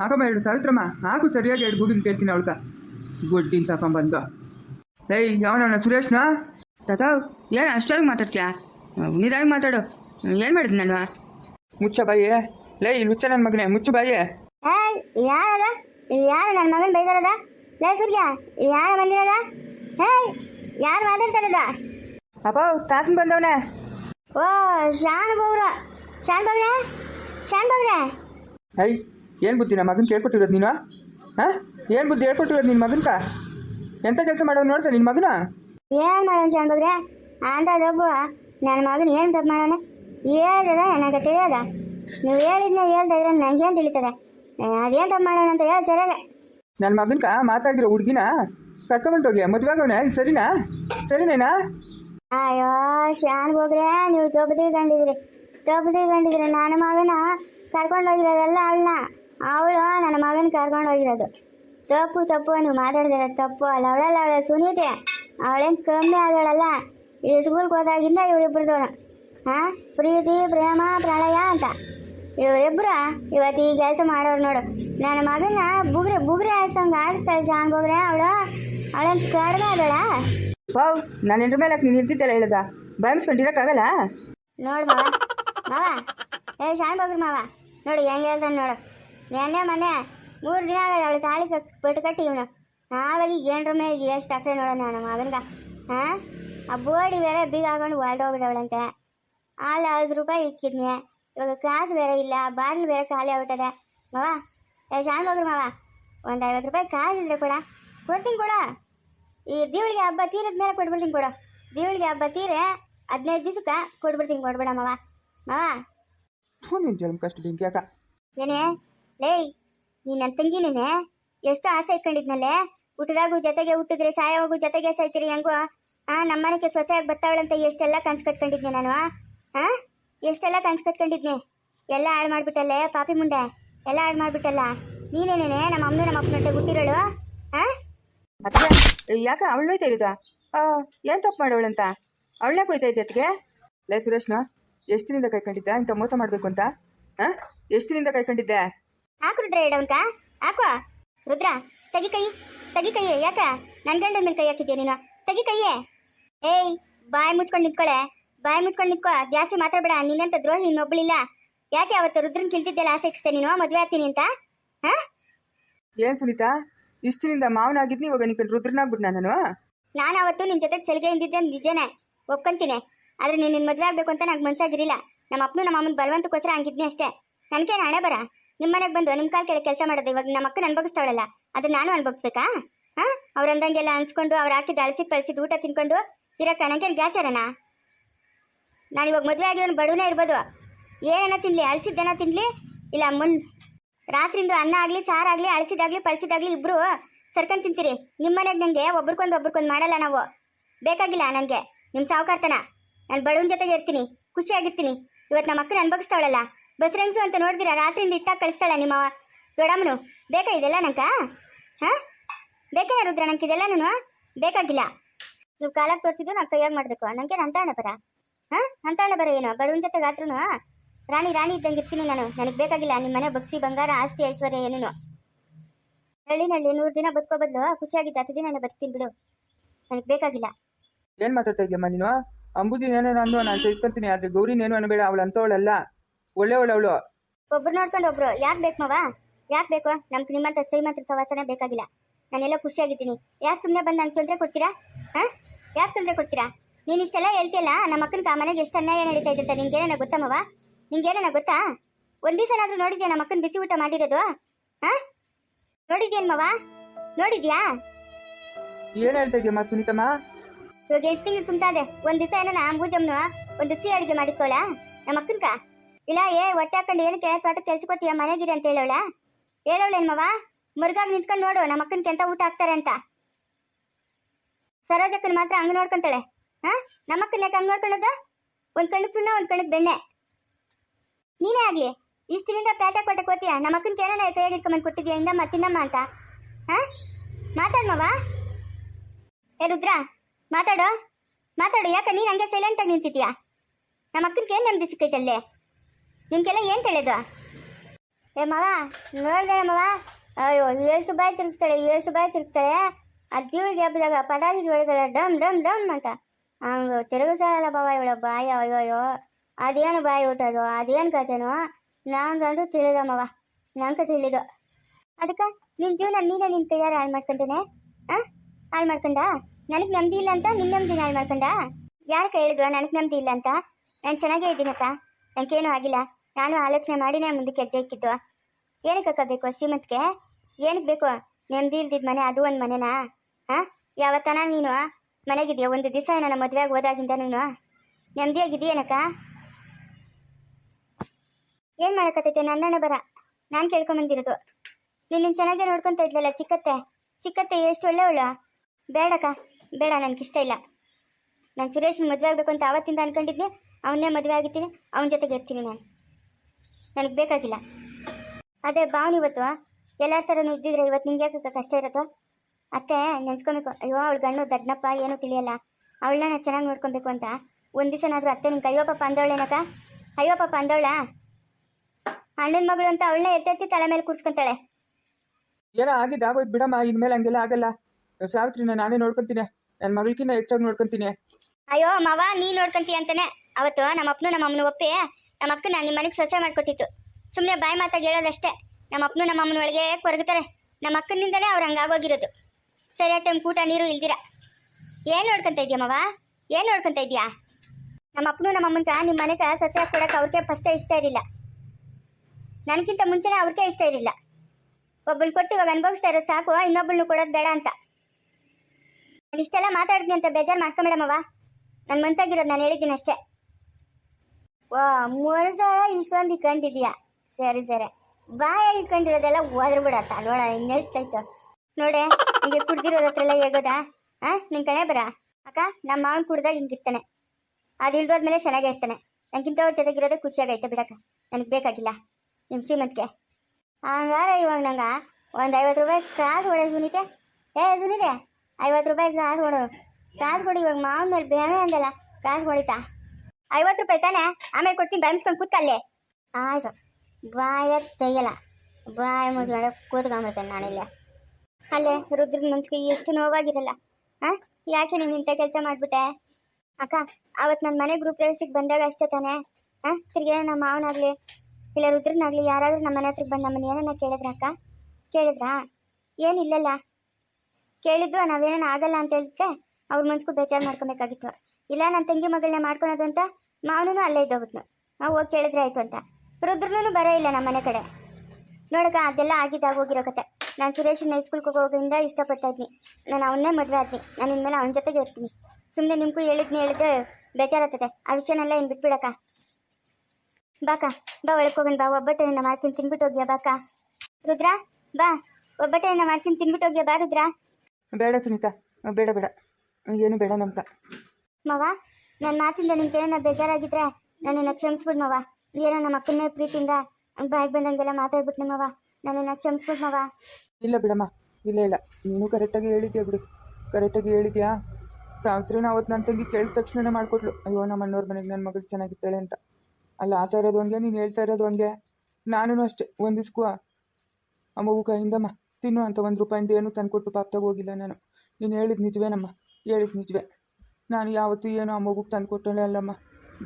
ಹಾಕಮ್ಮ ಎರಡು ಸಾವಿತ್ರಮ್ಮ. ಹಾಕು ಸರಿಯಾಗಿ ಎರಡು ಗುಡಿಗೆ ಕೇಳ್ತೀನಿ ಅವಳ್ಕ ಗುಡ್ಡಿನ ತಗೊಂಬಂದು ಏಯ್ ಯಾವನವನ ಸುರೇಶ್ನ? ತಾತ ಏನು ಅಷ್ಟೊಳಗೆ ಮಾತಾಡ್ತೀಯಾ? ನಿಧಾನಕ್ಕೆ ಮಾತಾಡು. ಏನು ಮಾಡಿದ್ ನಾನು? ಮುಚ್ಚ ಬಾಯಿ. ಲೇ ಲುಚ್ಚ ನನ್ನ ಮಗನೇ. ಮುಚ್ಚು ಬಾಯಿ. ಯಾರದ? ಯಾರು ನನ್ನ ಮಗನ ಬೈದಾರದ? ಲೇ ಸೂರ್ಯ ಯಾರು ಬಂದಿರದ? ಹೇ ಯಾರು ಮಾತಾಡ್ತಾರದ ಅಪ್ಪ ತಾತನ್ ಬಂದವನೇ. ಓ ಶಾನ್ ಬೌರ ಶಾನ್ ಬೌರ ಶಾನ್ ಬೌರ ಐ ಏನು ಬುದ್ಧಿ ನಮ್ಮ ಮಗನ ಕೇಳ್ಕೊಟ್ಟಿರೋದು ನೀನು? ಹಾಂ? ಏನು ಬುದ್ಧಿ ಹೇಳ್ಕೊಟ್ಟಿರೋದು ನಿನ್ನ ಮಗನ್ಕ? ಎಂಥ ಕೆಲಸ ಮಾಡೋದು ನೋಡ್ತಾ ನಿನ್ನ ಮಗನ? ಏನು ಮಾಡೋಣ ಶಾನ್ ಅಂತ ಅಂಥದ್ದೊಬ್ಬ ನನ್ನ ಮಗನ ಏನು ತಪ್ಪು ಮಾಡೋಣ ಹೇಳ್ದದ ನನಗೆ ತಿಳಿಯೋದ? ನೀವು ಹೇಳಿದ್ನ ಹೇಳ್ತಾ ಇದ್ರೆ ನಂಗೇನು ತಿಳಿತದೆ? ಅದೇನು ತಪ್ಪು ಮಾಡೋಣ ಅಂತ ಹೇಳಿ ಸರಿಯಾಗ ನನ್ನ ಮಗನ್ಕ ಮಾತಾಡಿರೋ ಹುಡುಗಿನ ಕರ್ಕೊಂಡೋಗಿ ಮದುವೆ ಆಗವನೆ ಇದು ಸರಿನಾ? ಸರಿನೇನಾ? ಅಯ್ಯೋ ಶಾನ್ ಹೋಗ್ರೆ ನೀವು ತಪ್ಪು ತಿಳ್ಕೊಂಡಿದ್ರಿ. ತಪ್ಪು ತಿಳ್ಕೊಂಡಿದ್ರಿ. ನನ್ನ ಮಗನ ಕರ್ಕೊಂಡು ಹೋಗಿರೋದೆಲ್ಲ ಅವಳನ್ನ ಅವಳು ನನ್ನ ಮಗನ ಕರ್ಕೊಂಡು ಹೋಗಿರೋದು. ತಪ್ಪು ತಪ್ಪು ನೀವು ಮಾತಾಡಿದಿರ ತಪ್ಪು ಅಲ್ಲ. ಅವಳಲ್ಲ ಅವಳ ಸುನೀತೆ. ಅವಳೇನು ಕಮ್ಮಿ ಆದಳಲ್ಲ. ಈ ಸ್ಕೂಲ್ಗೆ ಹೋದಾಗಿಂದ ಇವರಿಬ್ಬರದವನು ಹಾಂ ಪ್ರೀತಿ ಪ್ರೇಮ ಪ್ರಳಯ ಅಂತ. ಇವರಿಬ್ಬರ ಇವತ್ತು ಈ ಕೆಲಸ ಮಾಡೋರು ನೋಡು. ನನ್ನ ಮಗನ ಬುಗ್ರೆ ಬುಗ್ರೆ ಆಡ್ಸಂಗೆ ಆಡಿಸ್ತಾಳೆ ಚಾನ್ ಬುಗ್ರೆ. ಅವಳು ಅವಳೇನು ಕಡಿಮೆ ಆದಳ? ವಾವ್ ನಾನು ಇದ್ರ ಮೇಲೆ ನೀನು ಇರ್ತಿದ್ದಲ್ಲ ಹೇಳಿದ? ಬಾಯ್ ಮುಚ್ಕೊಂಡಿರೋಕ್ಕಾಗಲ್ಲ ನೋಡು ಮಾವ. ಮಾವ. ಏ ಶಾನ್ ಬಗ್ರಿ ಮಾವ. ನೋಡಿ ಹೆಂಗೆ ಹೇಳ್ತಾನೆ ನೋಡು. ನೆನ್ನೆ ಮೊನ್ನೆ ಮೂರು ದಿನ ಆಗದ ಅವಳು ತಾಳಿ ಕಟ್ ಪೆಟ್ಟು ಕಟ್ಟಿ ಇವನು ನಾವಲ್ಲಿ ಏನ್ರ ಮೇಲೆ ಎಷ್ಟು ಅಕ್ರೆ ನೋಡೋಣ ನಾನು ಮಗನ್ಗ ಹಾಂ? ಆ ಬೋಡಿ ಬೇರೆ ಬೀಗ ಹಾಕೊಂಡು ಹೊರಟೋಗಿದವಳಂತೆ ಆಳು ಐದು ರೂಪಾಯಿ ಇಕ್ಕಿದ್ನೆ. ಇವಾಗ ಕಾಸು ಬೇರೆ ಇಲ್ಲ ಬಾಗಿಲು ಬೇರೆ ಖಾಲಿ ಆಗ್ಬಿಟ್ಟದೆ. ಮಾವ ಏ ಶಾನ್ ಬಾಗ್ರಿ ಮಾವ. ಒಂದು ಐವತ್ತು ರೂಪಾಯಿ ಕಾಲು ಇದ್ರೆ ಕೊಡ. ಕೊಡ್ತೀನಿ ಕೊಡ. ಈ ದೀವಳಿಗೆ ಹಬ್ಬ ತೀರದ ಮೇಲೆ ಕೊಟ್ಬಿಡ್ತೀನಿ ಕೊಡು. ದೀವಳಿಗೆ ಹಬ್ಬ ತೀರೆ ಹದಿನೈದು ದಿವಸಕ್ಕೆ ಕೊಟ್ಬಿಡ್ತೀನಿ ಕೊಡ್ಬೇಡ ಮಾವ. ಮಾವ. ಜನ್ಮ ಕಷ್ಟ ಬೆಂಕಿ ಅಕ್ಕ ಏನೇ? ಲೇಯ್ ನೀ ನನ್ನ ತಂಗಿನೇನೆ ಎಷ್ಟು ಆಸೆ ಇಟ್ಕೊಂಡಿದ್ನಲ್ಲೇ? ಹುಟ್ಟಿದಾಗೂ ಜೊತೆಗೆ ಹುಟ್ಟಿದ್ರೆ, ಸಾಯೋವಾಗೂ ಜೊತೆಗೆ ಸಾಯ್ತೀರಿ ಹೆಂಗೋ? ಆ, ನಮ್ಮನೆಗೆ ಸೊಸೆಯಾಗಿ ಬರ್ತಾವಳಂತ ಎಷ್ಟೆಲ್ಲ ಕನ್ಸು ಕಟ್ಕೊಂಡಿದ್ನೆ ನಾನು, ಆ? ಎಷ್ಟೆಲ್ಲ ಕನ್ಸು ಕಟ್ಕೊಂಡಿದ್ನೆ? ಎಲ್ಲ ಹಾಳು ಮಾಡ್ಬಿಟ್ಟಲ್ಲೇ, ಪಾಪಿ ಮುಂಡೆ? ಎಲ್ಲ ಹಾಳು ಮಾಡ್ಬಿಟ್ಟಲ್ಲ? ನೀನೇನೇನೆ ನಮ್ಮ ಅಮ್ಮನ ನಮ್ಮ ಅಪ್ಪನೊಟ್ಟೆ ಹುಟ್ಟಿರೋಳು ಅತ್ತೆ ಯಾಕೆ ಅವಳು ಹೋಯ್ತಾ ಇರೋದಾ? ಏನು ತಪ್ಪು ಮಾಡೋಳಂತ? ಅವಳನ್ನ ಹೋಯ್ತಾ ಇದ್ದೆ ಅತ್ತಿಗೆ? ಲೇ ಸುರೇಶ್ನ ದಿನದಿಂದ ಕೈಕೊಂಡಿದ್ದೆ? ಇಂಥ ಮೋಸ ಮಾಡಬೇಕು ಅಂತ? ಹಾ ದಿನದಿಂದ ಕೈಕೊಂಡಿದ್ದೆ? ಹಾಕು ರುದ್ರ ಇಡವಂತ ಹಾಕುವ. ರುದ್ರ ತಗಿ ಕೈ ತಗಿ ಕೈ ಯಾಕ? ನನ್ನ ಗಂಡ ಮೇಲೆ ಕೈ ಹಾಕಿದ್ಯಾ ನೀನು? ತಗಿ ಕೈಯೇ. ಏಯ್ ಬಾಯಿ ಮುಚ್ಕೊಂಡು ನಿಂತ್ಕೊಳೆ. ಬಾಯಿ ಮುಚ್ಕೊಂಡು ನಿಂತ್ಕೊ. ಜಾಸ್ತಿ ಮಾತಾಡ್ಬೇಡ. ನಿನ್ನಂತ ದ್ರೋಹಿ ಇನ್ನೊಬ್ಳಿಲ್ಲ. ಯಾಕೆ ಅವತ್ತು ರುದ್ರನ್ ಕಿಲ್ತಿದ್ದೆಲ್ಲ ಆಸೆ ಇಕ್ಸ್ತೆ ನೀನು? ಮದುವೆ ಆಗ್ತೀನಿ ಅಂತ? ಹಾ? ಏನ್ ಸುನೀತಾ? ಇಷ್ಟಿನಿಂದ ಮಾವನಾಗಿದ್ನಿ ಇವಾಗ ನಿನ್ನ ರುದ್ರನಾಗ್ಬಿಟ್ನಾ ನಾನು? ನಾನು ಅವತ್ತು ನಿನ್ನ ಜೊತೆ ಸಲಿಗೆ ಹಿಂದಿದ್ದೆ ನಿಜನೇ. ಒಪ್ಕೊಂತೀನಿ. ಆದ್ರೆ ನೀನ್ ನಿನ್ನ ಮದುವೆ ಆಗ್ಬೇಕು ಅಂತ ನಂಗೆ ಮನ್ಸಾಗಿರಿಲ್ಲ ನಮ್ಮ ಅಪ್ಪನು ನಮ್ಮ ಅಮ್ಮನ ಬಲವಂತಕ್ಕೋಸ್ಕರ ಹಂಗಿದ್ನಿ ಅಷ್ಟೇ. ನನಗೇನು ನಾಣೆ ಬರ? ನಿಮ್ಮ ಮನೆಗೆ ಬಂದು ನಿಮ್ಮ ಕಾಲ್ ಕೆಳಗೆ ಕೆಲಸ ಮಾಡೋದು, ಇವಾಗ ನಮ್ಮ ಅಕ್ಕನ ಅನ್ಭವಿಸ್ತಾವಳಲ್ಲ ಅದನ್ನ ನಾನು ಅನ್ಭವಿಸ್ಬೇಕಾ? ಹಾ? ಅವ್ರು ಅಂದಂಗೆಲ್ಲ ಅನ್ಸ್ಕೊಂಡು ಅವ್ರು ಹಾಕಿದ್ದು ಅಳಿಸಿದ್ ಕಳ್ಸಿದ್ ಊಟ ತಿನ್ಕೊಂಡು ಇರಕ್ಕ ನನಗೇನು ಗ್ಯಾಚಾರನ ನಾನು ಇವಾಗ ಮದುವೆ ಆಗಿರೋ ಬಡವನೇ ಇರ್ಬೋದು. ಏನನ್ನ ತಿನ್ಲಿ, ಅಳಿಸಿದ್ದೇನ ತಿನ್ಲಿ, ಇಲ್ಲ ಮುನ್ ರಾತ್ರಿಂದು ಅನ್ನ ಆಗಲಿ ಸಾರಾಗಲಿ ಅಳಿಸಿದಾಗ್ಲಿ ಪಳ್ಸಿದಾಗ್ಲಿ ಇಬ್ರು ಸರ್ಕೊಂಡ್ ತಿಂತೀರಿ. ನಿಮ್ಮ ಮನೆಗೆ ನನಗೆ ಒಬ್ರಿಗೊಂದು ಒಬ್ರಿಗೊಂದು ಮಾಡಲ್ಲ ನಾವು. ಬೇಕಾಗಿಲ್ಲ ನನಗೆ ನಿಮ್ಮ ಸಾವುಕಾರ್ತನ. ನಾನು ಬಡವನ ಜೊತೆಗೆ ಇರ್ತೀನಿ, ಖುಷಿಯಾಗಿರ್ತೀನಿ. ಇವತ್ತು ನಮ್ಮ ಅಕ್ಕನ ಅನ್ಭವಿಸ್ತಾವಳಲ್ಲ ಬಸರಂಗ್ಸು ಅಂತ ನೋಡಿದಿರ? ರಾತ್ರಿಯಿಂದ ಇಟ್ಟಾಗ ಕಳಿಸ್ತಾಳ ನಿಮ್ಮ ದೊಡಮ್ಮನು ಬೇಕಾ ಇದೆಲ್ಲ ನಂಕ ಹಾಂ? ಬೇಕಾ ರುದ್ರ ನಂಗೆ ನಾನು ಬೇಕಾಗಿಲ್ಲ. ನೀವು ಕಾಲಕ್ಕೆ ತೋರಿಸಿದ್ದು ನಾವು ಕೈಯಾಗಿ ಮಾಡಬೇಕು. ನನಗೆ ಅಂತಾಣ ಬರ? ಹಾಂ? ಅಂತ ಹಣ ಬರ ಏನು? ಬಡವನ ಜೊತೆಗೆ ಆದ್ರೂ ರಾಣಿ ರಾಣಿ ಇದ್ದಂಗೆ ಇರ್ತೀನಿ ನಾನು. ನನಗೆ ಬೇಕಾಗಿಲ್ಲ. ನಿಮ್ಮ ಮನೆ ಬಗ್ಸಿ, ಬಂಗಾರ, ಆಸ್ತಿ, ಐಶ್ವರ್ಯ ಏನೇನು. ಹಳ್ಳಿನಲ್ಲಿ ನೂರು ದಿನ ಬದುಕೋ ಬದಲು ಖುಷಿಯಾಗಿದ್ದು. ಹತ್ತು ದಿನ ಬದುಕ್ತೀನಿ ಬಿಡು. ನನಗೆ ಬೇಕಾಗಿಲ್ಲ. ಏನು ಮಾತಾಡ್ತಾ ಇದೆಯಮ್ಮ ನೀನು? ಅಂಬುಜಿನೇನೋ ನಾನು ನಾನು ಸಹಿಸ್ಕೊಂತೀನಿ. ಆದರೆ ಗೌರಿನೇನು ಅನ್ನಬೇಡ ಅವಳು ಅಂತವಳಲ್ಲ ಒಳ್ಳೆ ಅವಳು. ಒಬ್ರು ನೋಡ್ಕೊಂಡು ಒಬ್ರು ಯಾಕೆ ಬೇಕು ಮಾವ? ಯಾಕೆ ಬೇಕು? ನಮ್ಗೆ ನಿಮ್ಮಂತ ಮಾತ್ರ ಸವಾಸನೆ ಬೇಕಾಗಿಲ್ಲ. ನಾನೆಲ್ಲ ಖುಷಿಯಾಗಿದ್ದೀನಿ. ಯಾಕೆ ಸುಮ್ಮನೆ ಬಂದು ನಂಗೆ ತೊಂದರೆ ಕೊಡ್ತೀರಾ? ಹಾಂ? ಯಾಕೆ ತೊಂದರೆ ಕೊಡ್ತೀರಾ? ನೀನು ಇಷ್ಟೆಲ್ಲ ಹೇಳ್ತೀಯಲ್ಲ ನಮ್ಮ ಅಕ್ಕನ ಮನೆಗೆ ಎಷ್ಟು ಅನ್ಯಾಯ ನಡೀತಾ ಇದ್ದಂತ ನಿಂಗೆ ನಿಂಗೇನೇನ ಗೊತ್ತಾ ಮಾವ? ನಿಂಗೇನೇನ ಗೊತ್ತಾ? ಒಂದು ದಿವಸನಾದ್ರೂ ನೋಡಿದ್ಯಾ ನಮ್ಮ ಅಕ್ಕನ ಬಿಸಿ ಊಟ ಮಾಡಿರೋದು? ಹಾಂ? ನೋಡಿದ್ಯೇನು ಮಾವ? ನೋಡಿದ್ಯಾ? ಏನು ಹೇಳ್ತಾ ಇದೆಯಮ್ಮ ಸುನೀತಮ್ಮ? ಇವಾಗ ಎಂಟು ತಿಂಗಳು ತುಂಬ್ತಾದೆ ಒಂದ್ ದಿವಸ ಏನೋ ಅಂಬೂಜಮ್ಮ ಒಂದು ಸಿಹಿ ಅಡುಗೆ ಮಾಡಿಕೊಳ್ಳ? ನಮ್ಮ ಅಕ್ಕನ್ಕ ಇಲ್ಲ, ಏ, ಹೊಟ್ಟೆ ಹಾಕೊಂಡು ಏನಕ್ಕೆ ತೋಟ ಕೆಲ್ಸಕ್ಕೋತೀಯ? ಮನೆಗಿರಿ ಅಂತ ಹೇಳೋಳ. ಹೇಳೋಳೇನ್ ಮವ? ಮುರುಗಾಗ್ ನಿಂತ್ಕೊಂಡು ನೋಡು, ನಮ್ಮ ಅಕ್ಕನ್ಗೆ ಎಂತ ಊಟ ಹಾಕ್ತಾರೆ ಅಂತ. ಸರೋಜಕ್ಕನ ಮಾತ್ರ ಹಂಗ್ ನೋಡ್ಕೊಂತಾಳೆ. ಹಾ? ನಮ್ಮಕ್ಕನ ಯಾಕೆ ಹಂಗೆ ನೋಡ್ಕೊಳ್ಳೋದು? ಒಂದ್ ಕಣ್ಣು ಸುಣ್ಣ, ಒಂದು ಕಣಕ್ಕೆ ಬೆಣ್ಣೆ. ನೀನೇ ಆಗಲಿ. ಇಷ್ಟಿನಿಂದ ಪ್ಯಾಟ ಕೊಟ್ಟ ಕೋತೀಯ ನಮ್ಮ ಅಕ್ಕನ್ಗೆ ಏನೋ ಕೈಯಾಗಿ ಕೊಟ್ಟಿದ್ಯಾ? ಹಿಂಗಮ್ಮ, ತಿನ್ನಮ್ಮ ಅಂತ. ಹಾ? ಮಾತಾಡ್ ಮವ. ಏ, ರುದ್ರ, ಮಾತಾಡು? ಮಾತಾಡು, ಯಾಕೆ ನೀನು ಹಂಗೆ ಸೈಲೆಂಟ್ ಆಗಿ ನಿಂತಿದ್ಯಾ? ನಮ್ಮ ಅಕ್ಕನಿಗೆ ಏನು ನೆಮ್ಮದಿ ಸಿಕ್ಕೈತಲ್ಲೇ. ನಿಮ್ಗೆಲ್ಲ ಏನು ತಿಳಿದು? ಏ ಮಾವ, ನೋಡಿದೆ ಮಾವ. ಅಯ್ಯೋ ಎಷ್ಟು ಬಾಯಿ ತಿರುಗಿಸ್ತಾಳೆ ಎಷ್ಟು ಬಾಯಿ ತಿರುಗ್ತಾಳೆ ಆ ದೀವಳಿಗೆ ಹಬ್ಬದಾಗ ಪಟಾಕಿ ಹೊಡಿದಾಳೆ ಡಮ್ ಡಮ್ ಡಮ್ ಅಂತ. ಹಂಗೆ ತಿರುಗಿಸಾಳಲ್ಲ ಬಾವ ಇವಳ ಬಾಯಿ, ಅಯ್ಯೋ ಅಯ್ಯೋ. ಅದೇನು ಬಾಯಿ ಊಟದು ಅದೇನು ಕತೆನೋ? ನಂಗಂತೂ ತಿಳಿದ ಮಾವ. ನಂಗೆ ತಿಳಿದು. ಅದಕ್ಕೆ ನಿನ್ನ ಜೀವನ ನೀನೇ ನಿನ್ನ ಕೈಯಾರ ಹಾಳು ಮಾಡ್ಕೊಂಡೇನೆ ಹಾಂ ಹಾಳು ಮಾಡ್ಕೊಂಡ? ನನಗೆ ನೆಮ್ಮದಿ ಇಲ್ಲ ಅಂತ ನಿನ್ನ ನೆಮ್ಮದಿನ ಹಾಳು ಮಾಡ್ಕೊಂಡ? ಯಾರು ಹೇಳಿದ್ವ, ನನಗೆ ನೆಮ್ಮದಿ ಇಲ್ಲ ಅಂತ? ನಾನು ಚೆನ್ನಾಗೇ ಇದ್ದೀನಕ್ಕ ನನಗೇನು ಆಗಿಲ್ಲ. ನಾನು ಆಲೋಚನೆ ಮಾಡಿನೇ ಮುಂದಕ್ಕೆ ಹೆಜ್ಜೆ ಇಕ್ಕಿದ್ದು ಏನಕ್ಕೆ ಬೇಕು? ಶ್ರೀಮಂತಿಗೆ? ಏನಕ್ಕೆ ಬೇಕು? ನೆಮ್ಮದಿ ಇಲ್ದಿದ್ದ ಮನೆ, ಅದು ಒಂದು ಮನೆನಾ? ಹಾಂ? ಯಾವತ್ತನ ನೀನು? ಮನೆಗಿದೆಯಾ? ಒಂದು ದಿವಸ ನನ್ನ ಮದುವೆಗೆ ಹೋದಾಗಿಂದ ನೀನು? ನೆಮ್ಮದಿಯಾಗಿದೆಯೇನಕ್ಕ ಏನು ಮಾಡಕತ್ತೈತೆ? ನನ್ನಣ್ಣ ಬರ. ನಾನು ಕೇಳ್ಕೊಂಬಂದಿರೋದು. ನಿನ್ನ ಚೆನ್ನಾಗೇ ನೋಡ್ಕೊತಾ ಇದ್ಲಲ್ಲ ಚಿಕ್ಕತ್ತೆ? ಚಿಕ್ಕತ್ತೆ ಎಷ್ಟು ಒಳ್ಳೆವಳು ಬೇಡಕ್ಕ, ಬೇಡ ನನಗಿಷ್ಟ ಇಲ್ಲ. ನಾನು ಸುರೇಶ್ನ ಮದುವೆ ಆಗಬೇಕು ಅಂತ ಆವತ್ತಿಂದ ಅನ್ಕೊಂಡಿದ್ದೆ ಅವನ್ನೇ ಮದುವೆ ಆಗಿರ್ತೀನಿ. ಅವನ ಜೊತೆಗೆ ಇರ್ತೀನಿ ನಾನು. ನನಗೆ ಬೇಕಾಗಿಲ್ಲ. ಅದೇ ಭಾವನೆ ಇವತ್ತು ಎಲ್ಲರ ಥರನೂ ಇದ್ದಿದ್ರೆ ಇವತ್ತು ನಿಂಗೆ ಯಾಕೆ ಕಷ್ಟ ಇರುತ್ತೋ? ಅತ್ತೆ ನೆನ್ಸ್ಕೊಬೇಕು. ಅಯ್ಯೋ ಅವಳು ಗಣ್ಣು ದಡ್ಡನಪ್ಪ ಏನೂ ತಿಳಿಯಲ್ಲ. ಅವಳನ್ನ ನಾನು ಚೆನ್ನಾಗಿ ನೋಡ್ಕೊಬೇಕು ಅಂತ. ಒಂದು ದಿವಸನಾದ್ರೂ ಅತ್ತೆ ನಿಂಗೆ ಅಯ್ಯೋ ಪಾಪ ಅಂದವಳೇನಕ್ಕ ಅಯ್ಯೋ ಪಾಪ ಅಂದವಳ? ಅಣ್ಣನ ಮಗಳು ಅಂತ ಅವಳನ್ನ ಎತ್ತೆತ್ತಿ ತಲೆ ಮೇಲೆ ಕೂರ್ಸ್ಕೊಂತಾಳೆ. ಏನೋ ಆಗಿದ್ದು ಆಗೋಯ್ತು ಬಿಡಮ್ಮ ಇನ್ಮೇಲೆ ಹಂಗೆಲ್ಲ ಆಗಲ್ಲ. ಸಾವಿತ್ರಿನ ನಾನೇ ನೋಡ್ಕೊಂತೀನಿ. ನನ್ನ ಮಗಳಿಗಿನ್ನ ಹೆಚ್ಚಾಗಿ ನೋಡ್ಕೊಂತೀನಿ. ಅಯ್ಯೋ ಮಾವ ನೀ ನೋಡ್ಕೊಂತೀಯ ಅಂತಾನೆ. ಅವತ್ತು ನಮ್ಮ ಅಪ್ಪನು ನಮ್ಮ ಅಮ್ಮನ ಒಪ್ಪಿ ನಮ್ಮ ಅಕ್ಕನ ನಿಮ್ಮ ಮನೆಗೆ ಸೊಸೆ ಮಾಡಿಕೊಟ್ಟಿತ್ತು. ಸುಮ್ಮನೆ ಬಾಯಿ ಮಾತಾಗಿ ಹೇಳೋದಷ್ಟೇ. ನಮ್ಮ ಅಪ್ಪನು ನಮ್ಮ ಅಮ್ಮನ ಒಳಗೆ ಕೊರಗುತ್ತಾರೆ. ನಮ್ಮ ಅಕ್ಕನಿಂದಲೇ ಅವ್ರು ಹಂಗಾಗೋಗಿರೋದು ಸರಿಯಾದ ಟೈಮ್ ಊಟ ನೀರು ಇಲ್ದಿರ. ಏನು ನೋಡ್ಕೊಂತ ಇದೆಯಮ್ಮವ ಮವ? ಏನು ನೋಡ್ಕೊಂತ ಇದೆಯಾ ನಮ್ಮ ಅಪ್ಪನು ನಮ್ಮ ಅಮ್ಮನಿಗೆ ನಿಮ್ಮ ಮನೆಗೆ ಸೊಸೆ ಕೊಡೋಕೆ ಅವ್ರಿಗೆ ಫಸ್ಟೇ ಇಷ್ಟ ಇರಲಿಲ್ಲ. ನನಗಿಂತ ಮುಂಚೆನೇ ಅವ್ರಿಗೆ ಇಷ್ಟ ಇರಲಿಲ್ಲ. ಒಬ್ಬಳು ಕೊಟ್ಟು ಇವಾಗ ಅನುಭವಿಸ್ತಾ ಇರೋದು ಸಾಕು ಇನ್ನೊಬ್ಬಳನ್ನು ಕೊಡೋದು ಬೇಡ ಅಂತ. ನಾನು ಇಷ್ಟೆಲ್ಲ ಮಾತಾಡಿದ್ನಿ ಅಂತ ಬೇಜಾರು ಮಾಡ್ಕೊಂಬೇಡಮ್ಮವ ನನ್ನ ಮನ್ಸಾಗಿರೋದು ನಾನು ಹೇಳಿದ್ದೀನಿ ಅಷ್ಟೇ. ವಾ ಮೂರು ಸಲ ಇಷ್ಟೊಂದು ಇಟ್ಕೊಂಡಿದ್ಯಾ ಸರಿ ಸರಿ. ಬಾಯ ಇಟ್ಕೊಂಡಿರೋದೆಲ್ಲ ಹೋದ್ರೆ ಬಿಡತ್ತ ನೋಡ ಇನ್ನೆಷ್ಟಾಯ್ತು ನೋಡೆ ಹಿಂಗೆ ಕುಡ್ದಿರೋದ ಹತ್ರ ಎಲ್ಲ ಹೇಗೋದಾ? ಆ, ನಿನ್ ಕಣೆ ಬರ. ಅಕ್ಕ ನಮ್ಮ ಮಾವನ್ ಕುಡ್ದಾಗ ಹಿಂಗಿರ್ತಾನೆ. ಅದು ಇಳ್ದೋದ್ಮೇಲೆ ಚೆನ್ನಾಗೇ ಇರ್ತಾನೆ. ನನಗಿಂತ ಜೊತೆಗಿರೋದೇ ಖುಷಿಯಾಗೈತೆ ಬಿಡಕ್ಕ. ನನಗೆ ಬೇಕಾಗಿಲ್ಲ. ನಿಮ್ಮ ಶ್ರೀಮಂತಿಗೆ. ಹಂಗಾರ ಇವಾಗ ನಂಗೆ ಒಂದು ಐವತ್ತು ರೂಪಾಯಿ ಕಾಸು ಹೊಡೆ ಸುನೀತೆ. ಏ, ಸುನೀತೆ ಐವತ್ತು ರೂಪಾಯಿ ಕಾಸು ಕೊಡು. ಕಾಸು ಕೊಡಿ, ಇವಾಗ ಮಾವನ ಮೇಲೆ ಬೇರೆ ಅಂದಲ್ಲ. ಕಾಸು ಕೊಡಿತಾ? ಐವತ್ತು ರೂಪಾಯಿ ತಾನೆ? ಆಮೇಲೆ ಕೊಡ್ತೀನಿ ಬಂದ್ಸ್ಕೊಂಡು ಕೂತ್ಕಲ್ಲೇ ಆಯ್ತು. ಬಾಯ ಬಾಯ್ ಬಾಯ ಮುಚ್ಕೊಂಡು ಕೂತ್ಕೊಂಡ್ಬಿಡ್ತೇನೆ ನಾನಿಲ್ಲ ಅಲ್ಲೇ ರುದ್ರ ಮನ್ಸಿಗೆ ಎಷ್ಟು ನೋವಾಗಿರಲ್ಲ. ಹಾಂ ಯಾಕೆ ನೀನು ಇಂಥ ಕೆಲಸ ಮಾಡ್ಬಿಟ್ಟೆ? ಅಕ್ಕ ಅವತ್ತು ನನ್ನ ಮನೆ ಗ್ರೂಪ್ ಪ್ರವೇಶಕ್ಕೆ ಬಂದಾಗ ಅಷ್ಟೇ ತಾನೆ? ಹಾ ತಿರ್ಗೇನ ನಮ್ಮ ಮಾವನಾಗಲಿ, ಇಲ್ಲ ರುದ್ರನಾಗಲಿ ಯಾರಾದರೂ ನಮ್ಮ ಮನೆ ಹತ್ರಕ್ಕೆ ಬಂದು ನಮ್ಮನ್ನ ಏನನ್ನ ಕೇಳಿದ್ರ ಅಕ್ಕ? ಕೇಳಿದ್ರಾ? ಏನಿಲ್ಲಲ್ಲ. ಕೇಳಿದ್ವಾ ನಾವೇನೇನು ಆಗಲ್ಲ ಅಂತ ಹೇಳಿದ್ರೆ ಅವ್ರ ಮನ್ಸ್ಗೂ ಬೇಜಾರು ಮಾಡ್ಕೊಬೇಕಾಗಿತ್ತು. ಇಲ್ಲ ನನ್ನ ತಂಗಿ ಮಗಳನ್ನ ಮಾಡ್ಕೊಳೋದು ಅಂತ ಮಾವನೂ ಅಲ್ಲೇ ಇದ್ದೋಗ್ಬಿಟ್ನು. ನಾವು ಹೋಗಿ ಕೇಳಿದ್ರೆ ಆಯ್ತು ಅಂತ. ರುದ್ರನೂ ಬರೋ ಇಲ್ಲ ನಮ್ಮ ಮನೆ ಕಡೆ. ನೋಡಕ ಅದೆಲ್ಲ ಆಗಿದ್ದಾಗ ಹೋಗಿರೋ ಕತೆ. ನಾನು ಸುರೇಶನ ಸ್ಕೂಲ್ಗೆ ಹೋಗೋದ್ರಿಂದ ಇಷ್ಟಪಡ್ತಾ ಇದ್ನಿ. ನಾನು ಅವನ್ನೇ ಮದುವೆ ಆದ್ನಿ. ನಾನು ಇನ್ಮೇಲೆ ಅವನ ಜೊತೆಗೆ ಇರ್ತೀನಿ. ಸುಮ್ಮನೆ ನಿಮ್ಗೂ ಹೇಳಿದ್ನಿ ಹೇಳಿದ್ರೆ ಬೇಜಾರಾಗ್ತದೆ. ಆ ವಿಷಯನೆಲ್ಲ ಏನು ಬಿಟ್ಬಿಡಕ್ಕ. ಬಾಕ, ಬಾ ಒಳಗೆ ಹೋಗೋಣ ಬಾ. ಒಬ್ಬಟ್ಟೆನ ಮಾಡ್ತೀನಿ ತಿನ್ಬಿಟ್ಟು ಹೋಗ್ಯಾ, ಬಾಕ. ರುದ್ರ, ಬಾ. ಒಬ್ಬಟ್ಟೆನ ಮಾಡ್ತೀನಿ ತಿನ್ಬಿಟ್ಟು ಹೋಗ್ಯಾ, ಬಾ ರುದ್ರ. ಬೇಡ ಸುನೀತಾ, ಬೇಡ ಬೇಡ. ಏನು ಬೇಡ ನಮ್ಗೆ. ಮವ ನನ್ನ ಮಾತಿಂದ ಏನೋ ಬೇಜಾರಾಗಿದ್ರೆ ನನ್ನನ್ನು ಕ್ಷಮಿಸ್ಬಿಡ್ ಮವ. ಏನೋ ನಮ್ಮ ಅಕ್ಕನ ಪ್ರೀತಿಯಿಂದ ಬ್ಯಾಗ್ ಬಂದಂಗೆಲ್ಲ ಮಾತಾಡ್ಬಿಟ್ನಿ ಮವ. ನನ್ನನ್ನು ಕ್ಷಮಿಸ್ಬಿಡ್ ಮವ. ಇಲ್ಲ ಬಿಡಮ್ಮ, ಇಲ್ಲ ಇಲ್ಲ. ನೀನು ಕರೆಕ್ಟಾಗಿ ಹೇಳಿದ್ಯಾ ಬಿಡು. ಕರೆಕ್ಟಾಗಿ ಹೇಳಿದ್ಯಾ? ಸಾವಿತ್ರಿನ ಅವತ್ತು ನನ್ನ ತಂಗಿ ಕೇಳಿದ ತಕ್ಷಣನೇ ಮಾಡಿಕೊಟ್ಲು. ಅಯ್ಯೋ, ನಮ್ಮ ಅಣ್ಣವ್ರ ಮನೆಗೆ ನನ್ನ ಮಗಳು ಚೆನ್ನಾಗಿರ್ತಾಳೆ ಅಂತ. ಅಲ್ಲ, ಆ ಥರ ಇರೋದು ಹಂಗೆ, ನೀನು ಹೇಳ್ತಾ ಇರೋದು ಹಂಗೆ? ನಾನು ಅಷ್ಟೇ ಒಂದು ಅಮ್ಮ ಆ ಮಗು ಕೈಯಿಂದಮ್ಮ. ತಿನ್ನು ಅಂತ ಒಂದು ರೂಪಾಯಿಂದ ಏನು ತಂದುಕೊಟ್ಟು ಪಾಪ ಹೋಗಿಲ್ಲ ನಾನು. ನೀನು ಹೇಳಿದ ನಿಜವೇನಮ್ಮ. ಹೇಳಿದ ನಿಜವೇ. ನಾನು ಯಾವತ್ತೂ ಏನೋ ಆ ಮಗುಗೆ ತಂದುಕೊಟ್ಟಳೆ ಅಲ್ಲಮ್ಮ.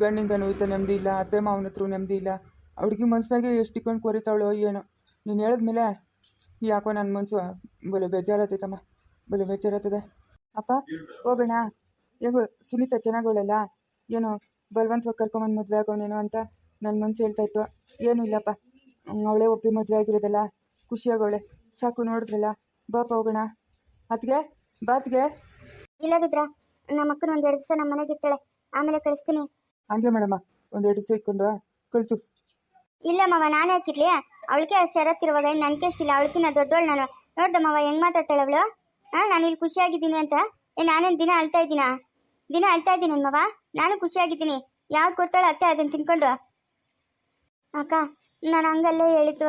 ಗಂಡಿಂದ ನೋಯ್ತಾ ನೆಮ್ಮದಿ ಇಲ್ಲ, ಅತ್ತೆ ಮಾವನ ಹತ್ರ ನೆಮ್ಮದಿ ಇಲ್ಲ. ಅವಳಿಗೆ ಮನಸ್ಸಾಗೆ ಎಷ್ಟು ಇಕ್ಕೊಂಡು ಕೊರಿತಾವಳೋ ಏನೋ. ನೀನು ಹೇಳಿದ್ಮೇಲೆ ಯಾಕೋ ನನ್ನ ಮನಸ್ಸು ಬಲೆ ಬೇಜಾರತ್ತೈತಮ್ಮ ಬಲೆ ಬೇಜಾರತ್ತದೆ ಅಪ್ಪ, ಹೋಗೋಣ. ಹೇಗೋ, ಸುನೀತಾ ಚೆನ್ನಾಗೋಳಲ್ಲ? ಏನೋ ಬಲವಂತ ಕರ್ಕೊಂಬಂದು ಮದುವೆ ಆಗೋನೇನೋ ಅಂತ ನನ್ನ ಮನಸ್ಸು ಹೇಳ್ತಾ ಇತ್ತು. ಏನೂ ಇಲ್ಲಪ್ಪ. ಅವಳೇ ಒಪ್ಪಿ ಮದುವೆ ಆಗಿರೋದಲ್ಲ. ಖುಷಿಯಾಗವಳೆ ಸಾಕು, ನೋಡಿದ್ರಲ್ಲ. ಬಾಪ ಹೋಗೋಣ. ಅತ್ಗೆ ಬಾತ್ಗೆ ಇಲ್ಲ ರುದ್ರ. ನಮ್ಮ ಅಕ್ಕನ ಒಂದೆರಡು ದಿವಸ ನಮ್ಮ ಮನೆಗೆ ಇರ್ತಾಳೆ. ಆಮೇಲೆ ಕಳಿಸ್ತೀನಿ. ಹಂಗೆ ಮೇಡಮ್ಮ ಒಂದೆರಡು ದಿವಸ ಇಟ್ಕೊಂಡು ಕಳಿಸು. ಇಲ್ಲ ಮಾವ ನಾನೇ ಹಾಕಿರ್ಲಿ ಅವಳಿಗೆ ಅಷ್ಟು ಷರತ್ತಿರುವಾಗ ಇನ್ನು ನನಗೆ ಇಷ್ಟಿಲ್ಲ ಅವಳಕಿನ್ನ ದೊಡ್ಡವಳು ನಾನು. ನೋಡ್ದ ಮಾವ ಹೆಂಗ್ ಮಾತಾಡ್ತಾಳೆ ಅವಳು? ಹಾಂ ನಾನು ಇಲ್ಲಿ ಖುಷಿಯಾಗಿದ್ದೀನಿ ಅಂತ. ಏ ನಾನೇನು ದಿನ ಅಳ್ತಾ ಇದ್ದೀನಾ? ದಿನ ಅಳ್ತಾ ಇದ್ದೀನಿ ಮಾವ. ನಾನು ಖುಷಿಯಾಗಿದ್ದೀನಿ. ಯಾವ್ದು ಕೊಡ್ತಾಳೆ ಅತ್ತೆ ಅದನ್ನು ತಿನ್ಕೊಂಡು ಅಕ್ಕ ನಾನು ಹಂಗಲ್ಲೇ ಹೇಳಿದ್ದು.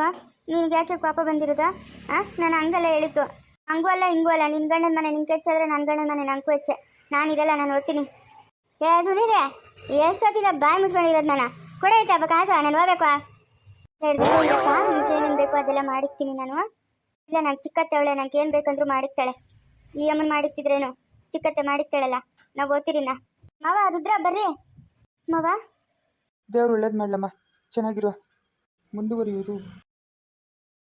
ನಿನ್ಗೆ ಯಾಕೆ ಪಾಪ ಬಂದಿರೋದು? ಹಾಂ ನಾನು ಹಂಗಲ್ಲೇ ಹೇಳಿದ್ದು. ಹಂಗೂ ಅಲ್ಲ ಹಿಂಗೂ ಅಲ್ಲ. ನಿನ್ನ ಗಂಡನ ಮನೆ ನಿನ್ ಹೆಚ್ಚಾದ್ರೆ ನನ್ನ ಗಂಡನ ಮನೆ ನಂಗೂ ಹೆಚ್ಚೆ ನಾನು ಇದೆಲ್ಲ ನಾನು ಓದ್ತೀನಿ ಏ ಸುನೀರೆ ಎಷ್ಟೊತ್ತಿಗೆ ಬಾಯ್ ಮುಚ್ಕೊಂಡಿರೋದು ನಾನು? ಕೊಡೈತೆ ಅಪ್ಪ ಕಾಸು? ನಾನು ಹೋಗ್ಬೇಕು ಎರಡು ನಿನ್ಗೆ ಏನೇನು ಬೇಕೋ ಅದೆಲ್ಲ ಮಾಡಿಕ್ತೀನಿ ನಾನು. ಇಲ್ಲ, ನಾನು ಚಿಕ್ಕತ್ತೆ ಒಳ್ಳೆ ನಂಗೆ ಏನು ಬೇಕಂದ್ರೂ ಮಾಡಿಕ್ತಾಳೆ ಈ ಅಮ್ಮನ ಮಾಡಿಕ್ತಿದ್ರೇನು ಚಿಕ್ಕತ್ತೆ ಮಾಡಿಕ್ತಾಳಲ್ಲ ನಾವು ನಾ. ಮಾವ, ರುದ್ರ, ಬರ್ರಿ. ಮಾವ? ದೇವ್ರು ಒಳ್ಳೇದು ಮಾಡ್ಲಮ್ಮ. ಚೆನ್ನಾಗಿರುವ ಮುಂದುವರಿಯೋದು